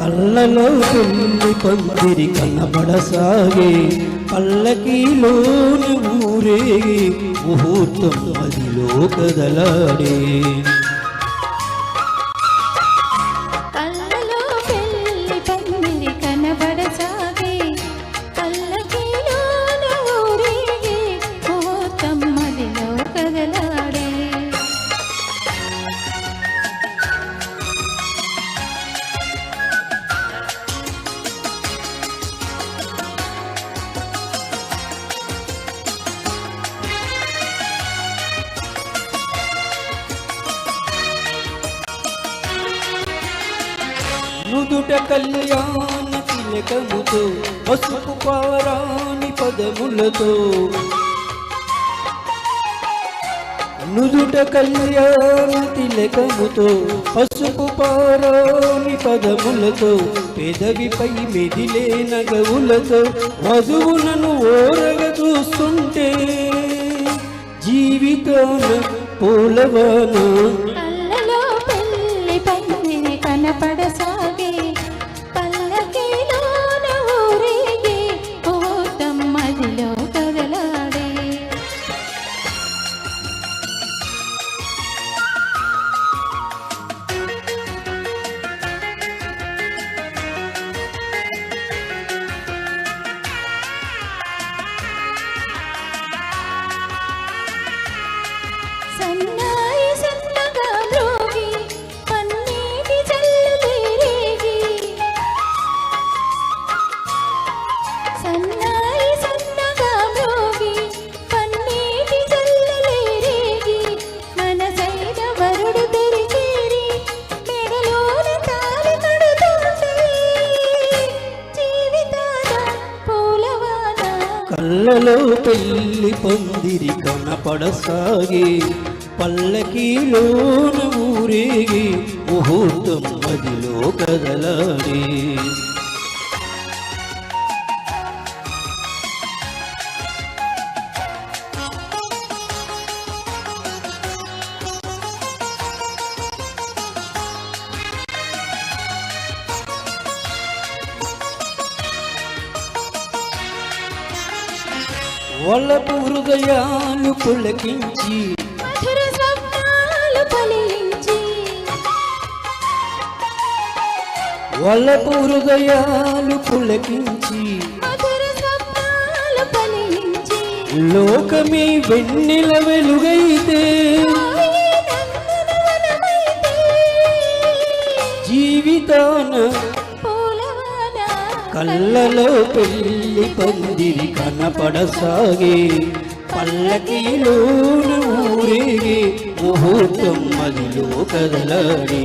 కళ్ళలో పెళ్ళి పందిరి కనబడసాగే. పల్లకీలోని ఊరే ముహూర్తం మదిలో కదలాడే. మృదుట కళ్యాణ తిలకముతో పసుపు పారాణి పదములతో. నుదుట కళ్యాణ తిలకముతో పసుపు పారాని పదములతో పెదవిపై మెదిలే నగవులతో వధువులను ఓరగ చూస్తుంటే జీవితాన పూలవాన కళ్ళలో పెళ్ళి పొందిరి కనపడసాగే. పల్లకీలోన ఊరేగి ముహూర్తం మదిలో కదలాడే వలపు హృదయాలు పులకించి వలపు హృదయాలు పులకించి లోకమే వెన్నెల వెలుగైతే జీవితాన కళ్ళలో పెళ్ళి పందిరి కనపడసాగే పల్లకిలోన ఊరేగి ముహూర్తం మదిలో కదలాడి